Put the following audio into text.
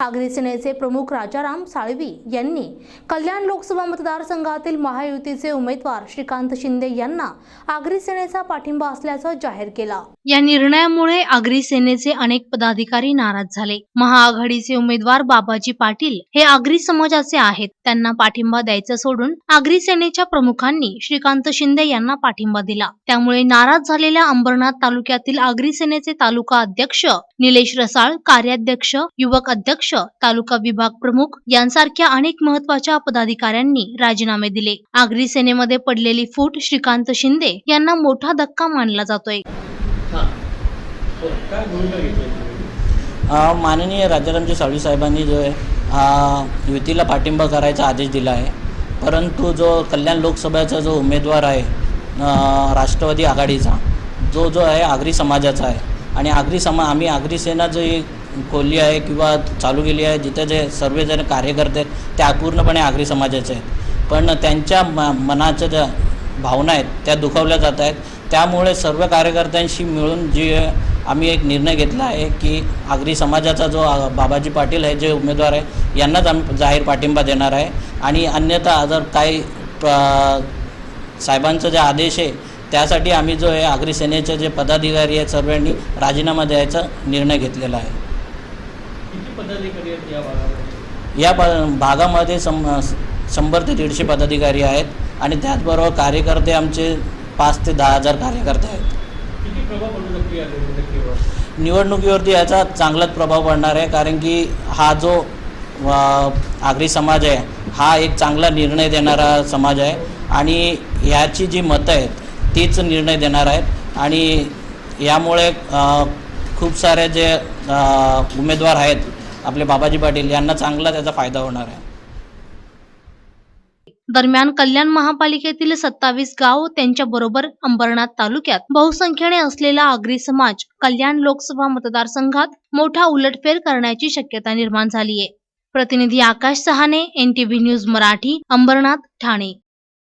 आगरी सेनेचे प्रमुख राजाराम साळवी यांनी कल्याण लोकसभा मतदारसंघातील महायुतीचे उमेदवार श्रीकांत शिंदे यांना आगरी सेनेचा पाठिंबा असल्याचं जाहीर केला. या निर्णयामुळे आगरी सेनेचे अनेक पदाधिकारी नाराज झाले. महाआघाडीचे उमेदवार बाबाजी पाटील हे आगरी समाजाचे आहेत. त्यांना पाठिंबा द्यायचं सोडून आगरी सेनेच्या प्रमुखांनी श्रीकांत शिंदे यांना पाठिंबा दिला. त्यामुळे नाराज झालेल्या अंबरनाथ तालुक्यातील आगरी सेनेचे तालुका अध्यक्ष निलेश रसाळ कार्याध्यक्ष युवक अध्यक्ष तालुका विभाग प्रमुख यांसारख्या अनेक महत्त्वाच्या पदाधिकाऱ्यांनी राजीनामे दिले. आगरी सेनेमध्ये पडलेली फूट श्रीकांत शिंदे यांना मोठा धक्का मानला जातोय. हां. हो माननीय राजारामजी साळवी साहेबांनी जो आहे युतीला पाठिंबा करायचा आदेश दिला आहे. परंतु जो कल्याण लोकसभेचा जो उमेदवार आहे राष्ट्रवादी आघाडीचा जो जो आहे आगरी समाजाचा आहे. आणि आगरी समा आम्ही आगरी सेना जी खोलली आहे किंवा चालू केली आहे जिथे जे सर्वजण कार्यकर्ते आहेत त्या पूर्णपणे आगरी समाजाचे आहेत. पण त्यांच्या म मनाच्या ज्या भावना आहेत त्या दुखावल्या जात आहेत. त्यामुळे सर्व कार्यकर्त्यांशी मिळून जी आम्ही एक निर्णय घेतला आहे की आगरी समाजाचा जो बाबाजी पाटील आहे जे उमेदवार आहे यांनाच आम्ही जाहीर पाठिंबा देणार आहे. आणि अन्यथा जर काही प- साहेबांचा जे आदेश आहे त्यासाठी आम्ही जो आहे आगरी सेनेचे जे पदाधिकारी आहेत सर्वांनी राजीनामा द्यायचा निर्णय घेतलेला आहे. या भागामध्ये? या प भागामध्ये सं शंभर ते दीडशे पदाधिकारी आहेत आणि त्याचबरोबर कार्यकर्ते आमचे पाच ते दहा हजार कार्यकर्ते आहेत. निवडणुकीवरती याचा चांगलाच प्रभाव पडणार आहे कारण की हा जो आगरी समाज आहे हा एक चांगला निर्णय देणारा समाज आहे आणि याची जी मतं आहेत तीच निर्णय देणार आहेत आणि यामुळे खूप सारे जे उमेदवार आहेत आपले बाबाजी पाटील यांना चांगला त्याचा फायदा होणार आहे. दरम्यान कल्याण महापालिकेतील सत्तावीस गाव त्यांच्या बरोबर अंबरनाथ तालुक्यात बहुसंख्येने असलेला आगरी समाज कल्याण लोकसभा मतदारसंघात मोठा उलटफेर करण्याची शक्यता निर्माण झाली आहे प्रतिनिधी आकाश सहाने एनटीव्ही न्यूज मराठी अंबरनाथ ठाणे.